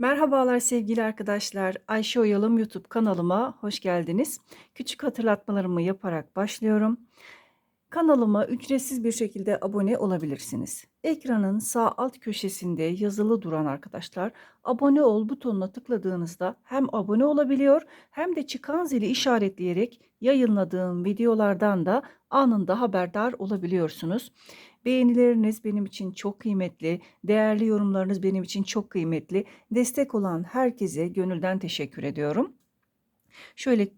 Merhabalar sevgili arkadaşlar. Ayşe Oyalım YouTube kanalıma hoş geldiniz. Küçük hatırlatmalarımı yaparak başlıyorum. Kanalıma ücretsiz bir şekilde abone olabilirsiniz. Ekranın sağ alt köşesinde yazılı duran arkadaşlar abone ol butonuna tıkladığınızda hem abone olabiliyor hem de çıkan zili işaretleyerek yayınladığım videolardan da anında haberdar olabiliyorsunuz. Beğenileriniz benim için çok kıymetli, değerli yorumlarınız benim için çok kıymetli. Destek olan herkese gönülden teşekkür ediyorum. Şöyle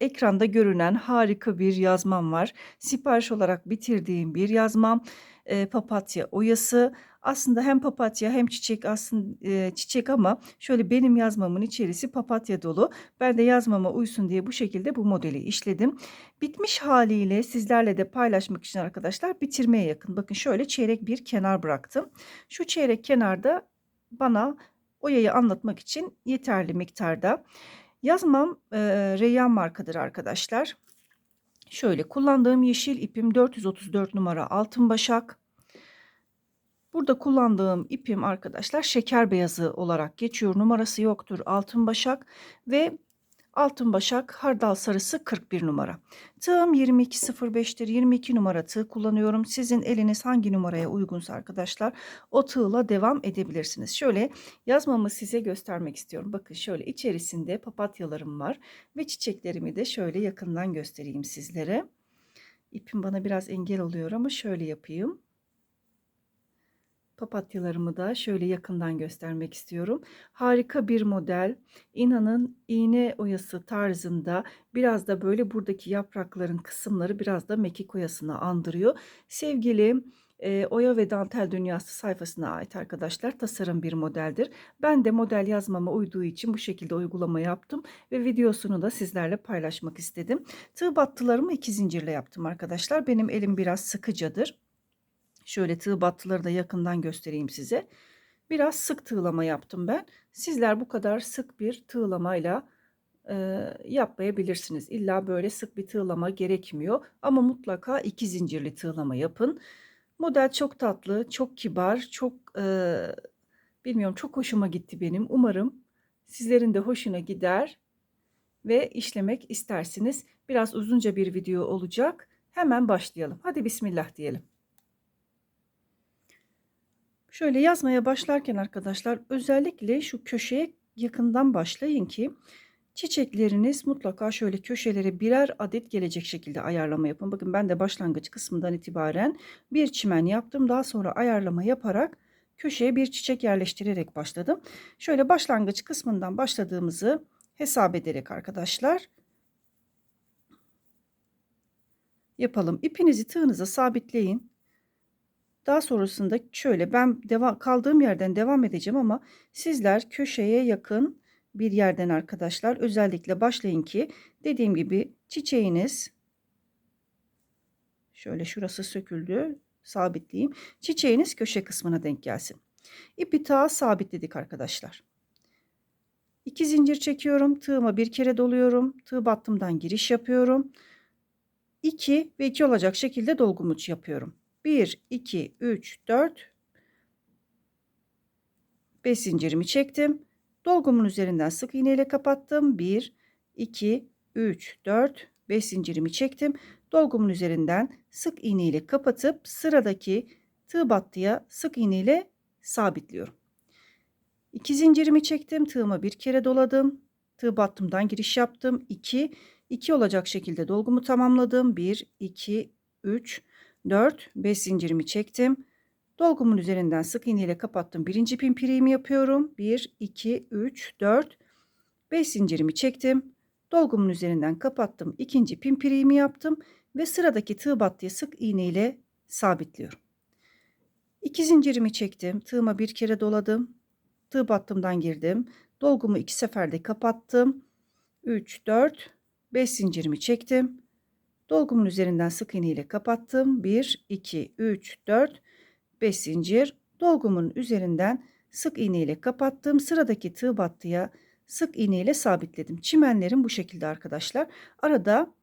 ekranda görünen harika bir yazmam var. Sipariş olarak bitirdiğim bir yazmam. E, papatya oyası. Aslında hem papatya hem çiçek aslında e, çiçek ama şöyle benim yazmamın içerisi papatya dolu. Ben de yazmama uysun diye bu şekilde bu modeli işledim. Bitmiş haliyle sizlerle de paylaşmak için arkadaşlar bitirmeye yakın. Bakın şöyle çeyrek bir kenar bıraktım. Şu çeyrek kenarda bana oyayı anlatmak için yeterli miktarda. Yazmam e, Reyyan markadır arkadaşlar. Şöyle kullandığım yeşil ipim 434 numara altın başak. Burada kullandığım ipim arkadaşlar şeker beyazı olarak geçiyor. Numarası yoktur altın başak ve Altın başak hardal sarısı 41 numara. Tığım 2205'tir. 22 numara tığ kullanıyorum. Sizin eliniz hangi numaraya uygunsa arkadaşlar o tığla devam edebilirsiniz. Şöyle yazmamı size göstermek istiyorum. Bakın şöyle içerisinde papatyalarım var ve çiçeklerimi de şöyle yakından göstereyim sizlere. İpim bana biraz engel oluyor ama şöyle yapayım. Papatyalarımı da şöyle yakından göstermek istiyorum. Harika bir model. İnanın iğne oyası tarzında biraz da böyle buradaki yaprakların kısımları biraz da mekik oyasını andırıyor. Sevgili e, Oya ve Dantel Dünyası sayfasına ait arkadaşlar tasarım bir modeldir. Ben de model yazmama uyduğu için bu şekilde uygulama yaptım ve videosunu da sizlerle paylaşmak istedim. Tığ battılarımı iki zincirle yaptım arkadaşlar. Benim elim biraz sıkıcadır. Şöyle tığ battıları da yakından göstereyim size. Biraz sık tığlama yaptım ben. Sizler bu kadar sık bir tığlamayla e, yapmayabilirsiniz. İlla böyle sık bir tığlama gerekmiyor. Ama mutlaka iki zincirli tığlama yapın. Model çok tatlı, çok kibar, çok e, bilmiyorum çok hoşuma gitti benim. Umarım sizlerin de hoşuna gider ve işlemek istersiniz. Biraz uzunca bir video olacak. Hemen başlayalım. Hadi bismillah diyelim. Şöyle yazmaya başlarken arkadaşlar özellikle şu köşeye yakından başlayın ki çiçekleriniz mutlaka şöyle köşelere birer adet gelecek şekilde ayarlama yapın. Bakın ben de başlangıç kısmından itibaren bir çimen yaptım. Daha sonra ayarlama yaparak köşeye bir çiçek yerleştirerek başladım. Şöyle başlangıç kısmından başladığımızı hesap ederek arkadaşlar yapalım. İpinizi tığınıza sabitleyin. Daha sonrasında şöyle ben devam, kaldığım yerden devam edeceğim ama sizler köşeye yakın bir yerden arkadaşlar özellikle başlayın ki dediğim gibi çiçeğiniz şöyle şurası söküldü sabitleyeyim. Çiçeğiniz köşe kısmına denk gelsin. İpi tağa sabitledik arkadaşlar. İki zincir çekiyorum. Tığıma bir kere doluyorum. Tığ battımdan giriş yapıyorum. 2 ve 2 olacak şekilde dolgumu yapıyorum. 1, 2, 3, 4, 5 zincirimi çektim. Dolgumun üzerinden sık iğne ile kapattım. 1, 2, 3, 4, 5 zincirimi çektim. Dolgumun üzerinden sık iğne ile kapatıp sıradaki tığ battıya sık iğne ile sabitliyorum. 2 zincirimi çektim. Tığıma bir kere doladım. Tığ battımdan giriş yaptım. 2, 2 olacak şekilde dolgumu tamamladım. 1, 2, 3, 4 5 zincirimi çektim. Dolgumun üzerinden sık iğne ile kapattım. Birinci pimpiriğimi yapıyorum. 1 2 3 4 5 zincirimi çektim. Dolgumun üzerinden kapattım. İkinci pimpiriğimi yaptım ve sıradaki tığ battıya sık iğne ile sabitliyorum. 2 zincirimi çektim. Tığıma bir kere doladım. Tığ battımdan girdim. Dolgumu iki seferde kapattım. 3 4 5 zincirimi çektim. Dolgumun üzerinden sık iğne ile kapattım. 1, 2, 3, 4, 5 zincir. Dolgumun üzerinden sık iğne ile kapattım. Sıradaki tığ battıya sık iğne ile sabitledim. Çimenlerim bu şekilde arkadaşlar. Arada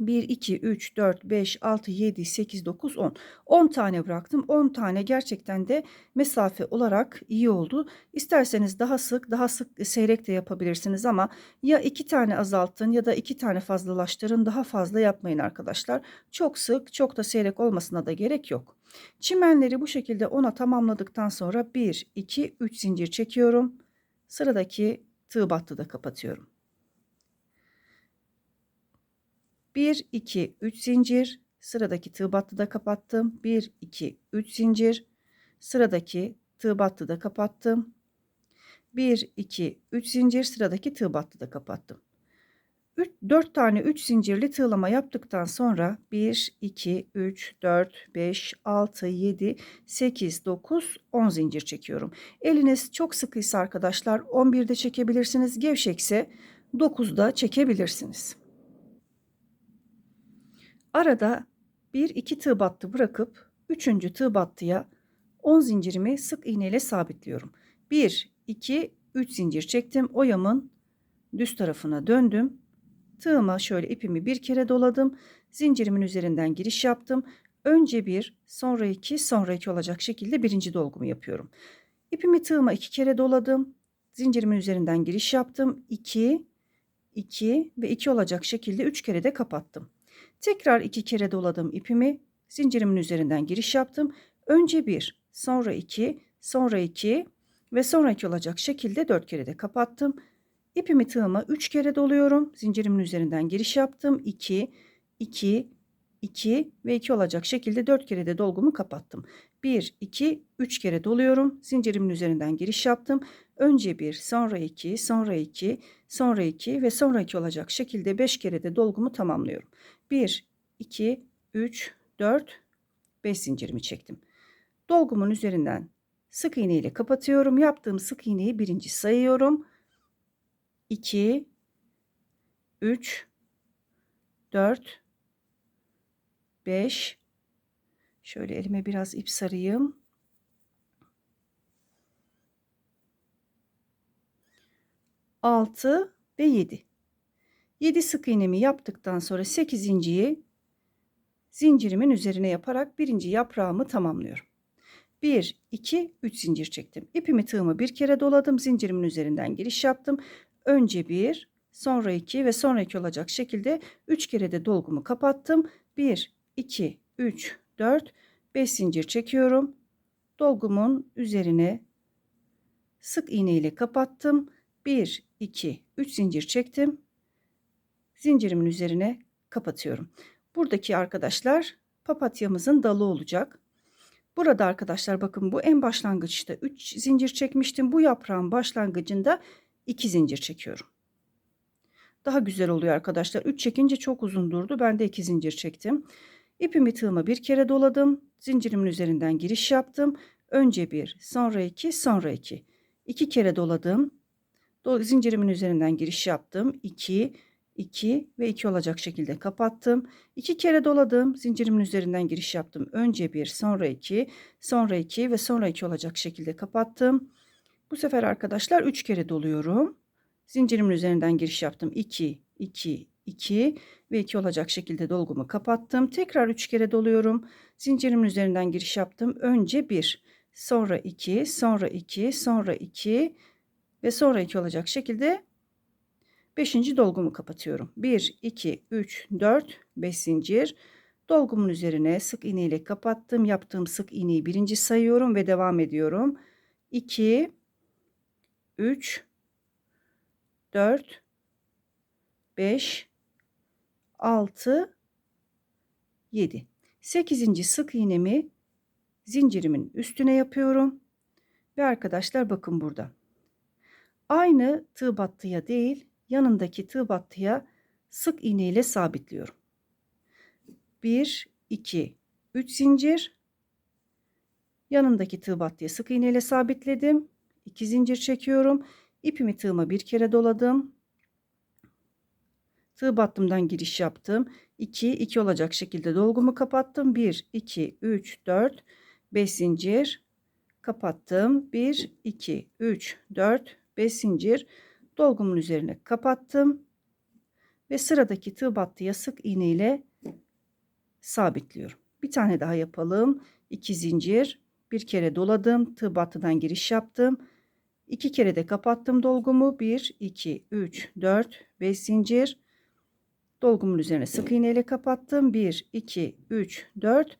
1, 2, 3, 4, 5, 6, 7, 8, 9, 10. 10 tane bıraktım. 10 tane gerçekten de mesafe olarak iyi oldu. İsterseniz daha sık, daha sık seyrek de yapabilirsiniz ama ya 2 tane azaltın ya da 2 tane fazlalaştırın. Daha fazla yapmayın arkadaşlar. Çok sık, çok da seyrek olmasına da gerek yok. Çimenleri bu şekilde 10'a tamamladıktan sonra 1, 2, 3 zincir çekiyorum. Sıradaki tığ battıda kapatıyorum. 1, 2, 3 zincir. Sıradaki tığ battıda kapattım. 1, 2, 3 zincir. Sıradaki tığ battıda kapattım. 1, 2, 3 zincir. Sıradaki tığ battıda kapattım. 3, 4 tane 3 zincirli tığlama yaptıktan sonra 1, 2, 3, 4, 5, 6, 7, 8, 9, 10 zincir çekiyorum. Eliniz çok sıkıysa arkadaşlar 11'de çekebilirsiniz. Gevşekse 9'da çekebilirsiniz. Arada bir iki tığ battı bırakıp üçüncü tığ battıya 10 zincirimi sık iğne ile sabitliyorum. 1, 2, 3 zincir çektim. Oyamın düz tarafına döndüm. Tığıma şöyle ipimi bir kere doladım. Zincirimin üzerinden giriş yaptım. Önce bir, sonra iki, sonra iki olacak şekilde birinci dolgumu yapıyorum. İpimi tığıma iki kere doladım. Zincirimin üzerinden giriş yaptım. 2, 2 ve 2 olacak şekilde 3 kere de kapattım. Tekrar iki kere doladım ipimi. Zincirimin üzerinden giriş yaptım. Önce bir, sonra iki, sonra iki ve sonra iki olacak şekilde dört kere de kapattım. İpimi tığıma üç kere doluyorum. Zincirimin üzerinden giriş yaptım. 2, 2, 2 ve 2 olacak şekilde 4 kere de dolgumu kapattım. 1, 2, 3 kere doluyorum. Zincirimin üzerinden giriş yaptım. Önce 1, sonra 2, sonra 2, sonra 2 ve sonra 2 olacak şekilde 5 kere de dolgumu tamamlıyorum. 1, 2, 3, 4, 5 zincirimi çektim. Dolgumun üzerinden sık iğne ile kapatıyorum. Yaptığım sık iğneyi birinci sayıyorum. 2, 3, 4, 5, şöyle elime biraz ip sarayım. 6 ve 7. 7 sık iğnemi yaptıktan sonra 8 inciyi zincirimin üzerine yaparak birinci yaprağımı tamamlıyorum. 1, 2, 3 zincir çektim. İpimi tığımı bir kere doladım. Zincirimin üzerinden giriş yaptım. Önce 1, sonra 2 ve sonra 2 olacak şekilde 3 kere de dolgumu kapattım. 1, 2, 3, 4, 5 zincir çekiyorum. Dolgumun üzerine sık iğne ile kapattım. 1, 2, 3 zincir çektim zincirimin üzerine kapatıyorum. Buradaki arkadaşlar papatyamızın dalı olacak. Burada arkadaşlar bakın bu en başlangıçta 3 zincir çekmiştim. Bu yaprağın başlangıcında 2 zincir çekiyorum. Daha güzel oluyor arkadaşlar. 3 çekince çok uzun durdu. Ben de 2 zincir çektim. İpimi tığıma bir kere doladım. Zincirimin üzerinden giriş yaptım. Önce bir, sonra iki, sonra iki. İki kere doladım. Zincirimin üzerinden giriş yaptım. 2, 2 ve 2 olacak şekilde kapattım. 2 kere doladım. Zincirimin üzerinden giriş yaptım. Önce 1, sonra 2, sonra 2 ve sonra 2 olacak şekilde kapattım. Bu sefer arkadaşlar 3 kere doluyorum. Zincirimin üzerinden giriş yaptım. 2, 2, 2 ve 2 olacak şekilde dolgumu kapattım. Tekrar 3 kere doluyorum. Zincirimin üzerinden giriş yaptım. Önce 1, sonra 2, sonra 2, sonra 2 ve sonra 2 olacak şekilde Beşinci dolgumu kapatıyorum. 1, 2, 3, 4, 5 zincir. Dolgumun üzerine sık iğne ile kapattım. Yaptığım sık iğneyi birinci sayıyorum ve devam ediyorum. 2, 3, 4, 5, 6, 7. 8. sık iğnemi zincirimin üstüne yapıyorum. Ve arkadaşlar bakın burada. Aynı tığ battıya değil yanındaki tığ battıya sık iğne ile sabitliyorum. 1 2 3 zincir yanındaki tığ battıya sık iğne ile sabitledim. 2 zincir çekiyorum. İpimi tığıma bir kere doladım. Tığ battımdan giriş yaptım. 2 2 olacak şekilde dolgumu kapattım. 1 2 3 4 5 zincir kapattım. 1 2 3 4 5 zincir dolgumun üzerine kapattım ve sıradaki tığ battıya sık iğne sabitliyorum. Bir tane daha yapalım. 2 zincir, bir kere doladım, tığ battıdan giriş yaptım. İki kere de kapattım dolgumu. 1 2 3 4 5 zincir. Dolgumun üzerine sık iğne ile kapattım. 1 2 3 4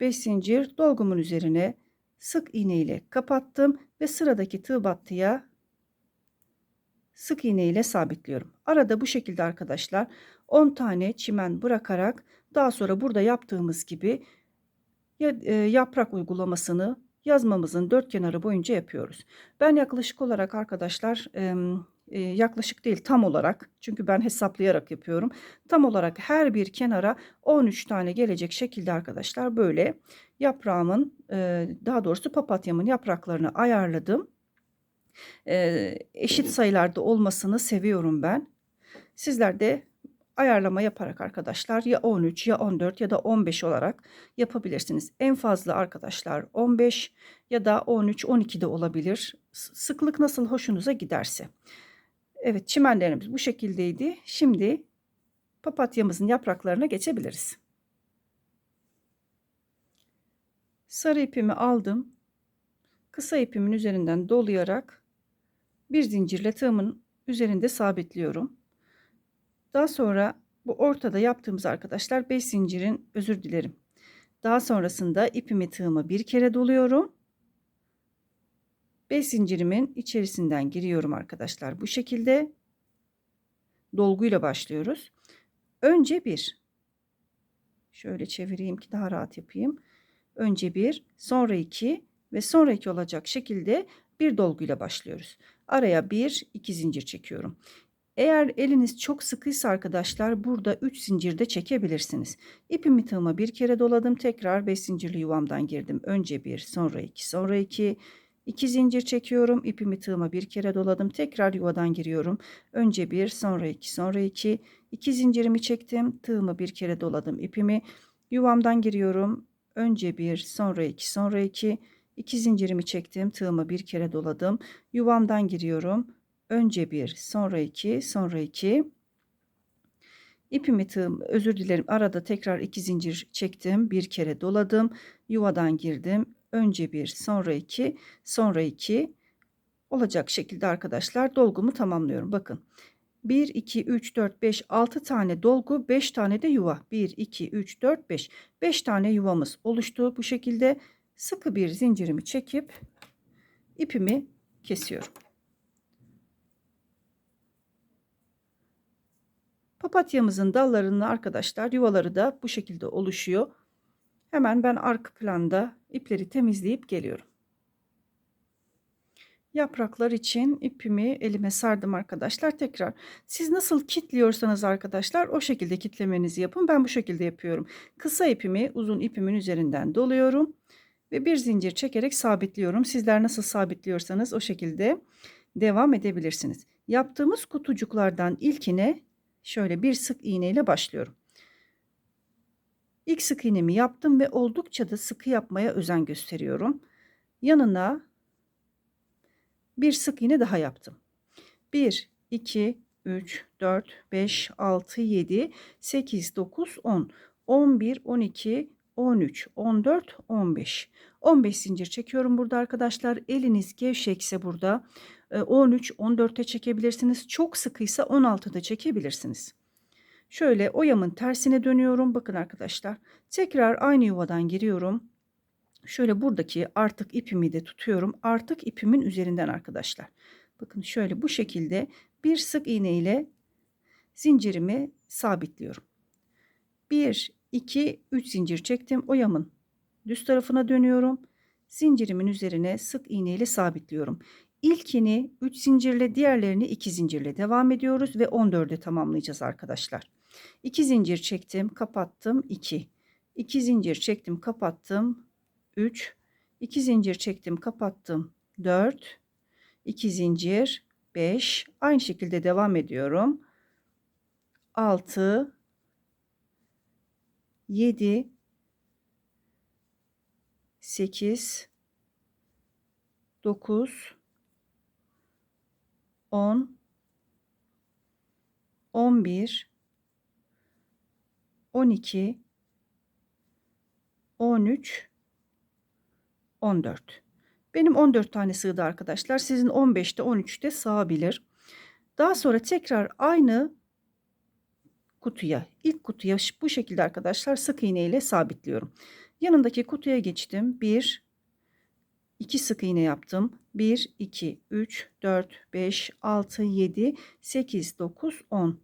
5 zincir dolgumun üzerine sık iğne ile kapattım ve sıradaki tığ battıya sık iğne ile sabitliyorum. Arada bu şekilde arkadaşlar 10 tane çimen bırakarak daha sonra burada yaptığımız gibi e, yaprak uygulamasını yazmamızın dört kenarı boyunca yapıyoruz. Ben yaklaşık olarak arkadaşlar yaklaşık değil tam olarak çünkü ben hesaplayarak yapıyorum. Tam olarak her bir kenara 13 tane gelecek şekilde arkadaşlar böyle yaprağımın daha doğrusu papatyamın yapraklarını ayarladım. Eşit sayılarda olmasını seviyorum ben. Sizler de ayarlama yaparak arkadaşlar ya 13 ya 14 ya da 15 olarak yapabilirsiniz. En fazla arkadaşlar 15 ya da 13 12 de olabilir. Sıklık nasıl hoşunuza giderse. Evet çimenlerimiz bu şekildeydi. Şimdi papatyamızın yapraklarına geçebiliriz. Sarı ipimi aldım. Kısa ipimin üzerinden dolayarak bir zincirle tığımın üzerinde sabitliyorum. Daha sonra bu ortada yaptığımız arkadaşlar 5 zincirin özür dilerim. Daha sonrasında ipimi tığıma bir kere doluyorum. 5 zincirimin içerisinden giriyorum arkadaşlar. Bu şekilde dolguyla başlıyoruz. Önce bir. Şöyle çevireyim ki daha rahat yapayım. Önce bir, sonra iki ve sonra iki olacak şekilde bir dolguyla başlıyoruz. Araya bir, iki zincir çekiyorum. Eğer eliniz çok sıkıysa arkadaşlar burada 3 zincir de çekebilirsiniz. İpimi tığıma bir kere doladım. Tekrar 5 zincirli yuvamdan girdim. Önce 1 sonra 2 sonra 2 2 zincir çekiyorum. İpimi tığıma bir kere doladım. Tekrar yuvadan giriyorum. Önce 1 sonra 2 sonra 2 2 zincirimi çektim. Tığımı bir kere doladım. İpimi yuvamdan giriyorum. Önce 1 sonra 2 sonra 2 2 zincirimi çektim. Tığımı bir kere doladım. Yuvamdan giriyorum. Önce bir sonra iki sonra iki. İpimi tığım özür dilerim arada tekrar iki zincir çektim bir kere doladım. Yuvadan girdim. Önce bir sonra iki sonra iki. Olacak şekilde arkadaşlar dolgumu tamamlıyorum. Bakın 1 2 3 4 5 6 tane dolgu 5 tane de yuva. 1 2 3 4 5 5 tane yuvamız oluştu bu şekilde sıkı bir zincirimi çekip ipimi kesiyorum Papatyamızın dallarının arkadaşlar yuvaları da bu şekilde oluşuyor. Hemen ben arka planda ipleri temizleyip geliyorum. Yapraklar için ipimi elime sardım arkadaşlar. Tekrar siz nasıl kitliyorsanız arkadaşlar o şekilde kitlemenizi yapın. Ben bu şekilde yapıyorum. Kısa ipimi uzun ipimin üzerinden doluyorum ve bir zincir çekerek sabitliyorum. Sizler nasıl sabitliyorsanız o şekilde devam edebilirsiniz. Yaptığımız kutucuklardan ilkine şöyle bir sık iğne ile başlıyorum. İlk sık iğnemi yaptım ve oldukça da sıkı yapmaya özen gösteriyorum. Yanına bir sık iğne daha yaptım. 1 2 3 4 5 6 7 8 9 10 11 12 13 14 15 15 zincir çekiyorum burada arkadaşlar eliniz gevşekse burada 13, 14'te çekebilirsiniz. Çok sıkıysa 16'da çekebilirsiniz. Şöyle oyamın tersine dönüyorum. Bakın arkadaşlar. Tekrar aynı yuvadan giriyorum. Şöyle buradaki artık ipimi de tutuyorum. Artık ipimin üzerinden arkadaşlar. Bakın şöyle bu şekilde bir sık iğne ile zincirimi sabitliyorum. 1, 2, 3 zincir çektim. Oyamın düz tarafına dönüyorum. Zincirimin üzerine sık iğne ile sabitliyorum. İlkini 3 zincirle diğerlerini 2 zincirle devam ediyoruz ve 14'e tamamlayacağız arkadaşlar. 2 zincir çektim kapattım 2 2 zincir çektim kapattım 3 2 zincir çektim kapattım 4 2 zincir 5 aynı şekilde devam ediyorum 6 7 8 9 10 11 12 13 14 benim 14 tane sığdı arkadaşlar. Sizin 15'te 13'te sığabilir. Daha sonra tekrar aynı kutuya, ilk kutuya bu şekilde arkadaşlar sık iğne ile sabitliyorum. Yanındaki kutuya geçtim. 1 2 sık iğne yaptım. 1 2 3 4 5 6 7 8 9 10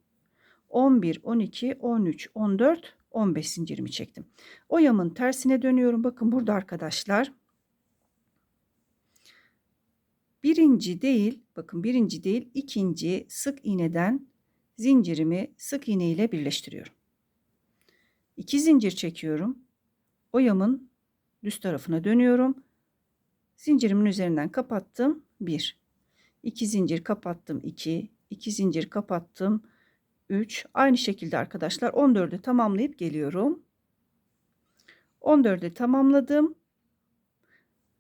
11 12 13 14 15 zincirimi çektim. Oyamın tersine dönüyorum. Bakın burada arkadaşlar birinci değil bakın birinci değil ikinci sık iğneden zincirimi sık iğne ile birleştiriyorum. 2 zincir çekiyorum. Oyamın düz tarafına dönüyorum. Zincirimin üzerinden kapattım. 1. 2 zincir kapattım. 2. 2 zincir kapattım. 3. Aynı şekilde arkadaşlar 14'ü tamamlayıp geliyorum. 14'ü tamamladım.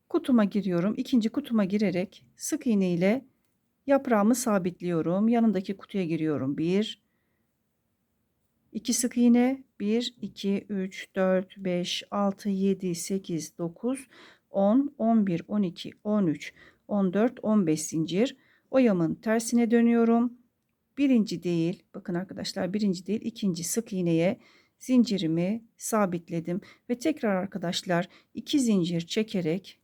Kutuma giriyorum. İkinci kutuma girerek sık iğne ile yaprağımı sabitliyorum. Yanındaki kutuya giriyorum. 1 2 sık iğne 1 2 3 4 5 6 7 8 9 10 11 12 13 14 15 zincir oyamın tersine dönüyorum. Birinci değil bakın arkadaşlar birinci değil ikinci sık iğneye zincirimi sabitledim ve tekrar arkadaşlar iki zincir çekerek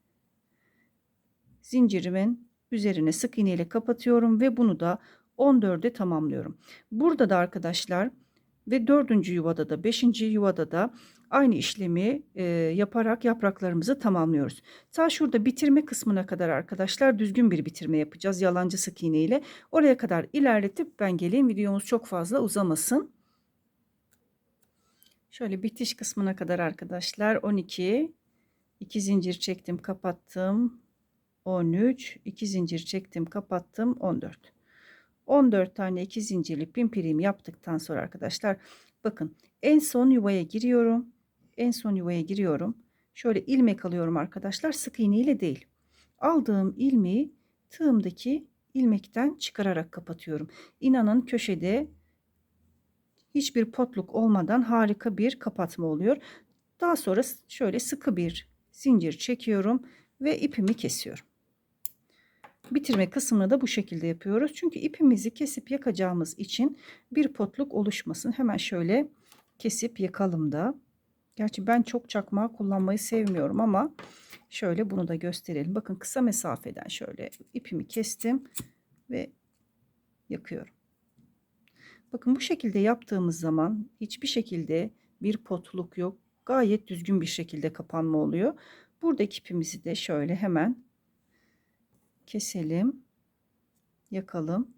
zincirimin üzerine sık iğne ile kapatıyorum ve bunu da 14'e tamamlıyorum. Burada da arkadaşlar ve dördüncü yuvada da beşinci yuvada da aynı işlemi e, yaparak yapraklarımızı tamamlıyoruz. Ta şurada bitirme kısmına kadar arkadaşlar düzgün bir bitirme yapacağız yalancı sık iğne ile. Oraya kadar ilerletip ben geleyim videomuz çok fazla uzamasın. Şöyle bitiş kısmına kadar arkadaşlar 12 2 zincir çektim kapattım 13 2 zincir çektim kapattım 14 14 tane 2 zincirli pimpirimi yaptıktan sonra arkadaşlar bakın en son yuvaya giriyorum en son yuvaya giriyorum. Şöyle ilmek alıyorum arkadaşlar sık iğne ile değil. Aldığım ilmeği tığımdaki ilmekten çıkararak kapatıyorum. İnanın köşede hiçbir potluk olmadan harika bir kapatma oluyor. Daha sonra şöyle sıkı bir zincir çekiyorum ve ipimi kesiyorum bitirme kısmını da bu şekilde yapıyoruz. Çünkü ipimizi kesip yakacağımız için bir potluk oluşmasın. Hemen şöyle kesip yakalım da. Gerçi ben çok çakmağı kullanmayı sevmiyorum ama şöyle bunu da gösterelim. Bakın kısa mesafeden şöyle ipimi kestim ve yakıyorum. Bakın bu şekilde yaptığımız zaman hiçbir şekilde bir potluk yok. Gayet düzgün bir şekilde kapanma oluyor. Buradaki ipimizi de şöyle hemen keselim. Yakalım.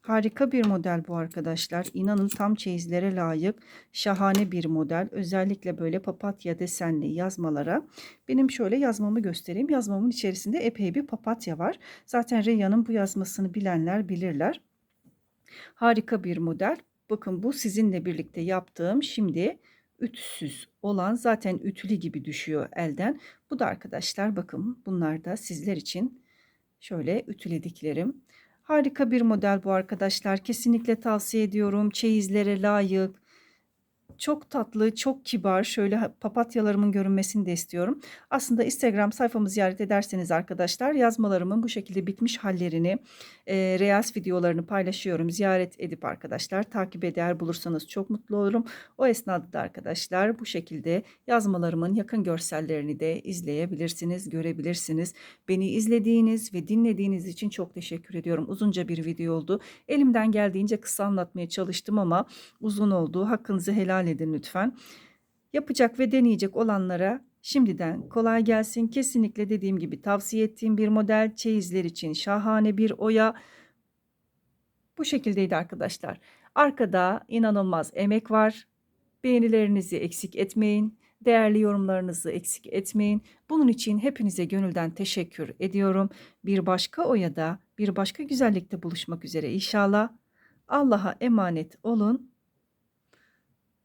Harika bir model bu arkadaşlar. İnanın tam çeyizlere layık şahane bir model. Özellikle böyle papatya desenli yazmalara. Benim şöyle yazmamı göstereyim. Yazmamın içerisinde epey bir papatya var. Zaten Reya'nın bu yazmasını bilenler bilirler. Harika bir model. Bakın bu sizinle birlikte yaptığım şimdi ütüsüz olan zaten ütülü gibi düşüyor elden. Bu da arkadaşlar bakın bunlar da sizler için Şöyle ütülediklerim. Harika bir model bu arkadaşlar. Kesinlikle tavsiye ediyorum. Çeyizlere layık, çok tatlı, çok kibar. Şöyle papatyalarımın görünmesini de istiyorum. Aslında Instagram sayfamı ziyaret ederseniz arkadaşlar yazmalarımın bu şekilde bitmiş hallerini, e, reels videolarını paylaşıyorum. Ziyaret edip arkadaşlar takip eder bulursanız çok mutlu olurum. O esnada da arkadaşlar bu şekilde yazmalarımın yakın görsellerini de izleyebilirsiniz, görebilirsiniz. Beni izlediğiniz ve dinlediğiniz için çok teşekkür ediyorum. Uzunca bir video oldu. Elimden geldiğince kısa anlatmaya çalıştım ama uzun oldu. Hakkınızı helal helal edin lütfen. Yapacak ve deneyecek olanlara şimdiden kolay gelsin. Kesinlikle dediğim gibi tavsiye ettiğim bir model çeyizler için şahane bir oya. Bu şekildeydi arkadaşlar. Arkada inanılmaz emek var. Beğenilerinizi eksik etmeyin. Değerli yorumlarınızı eksik etmeyin. Bunun için hepinize gönülden teşekkür ediyorum. Bir başka oyada, bir başka güzellikte buluşmak üzere inşallah. Allah'a emanet olun.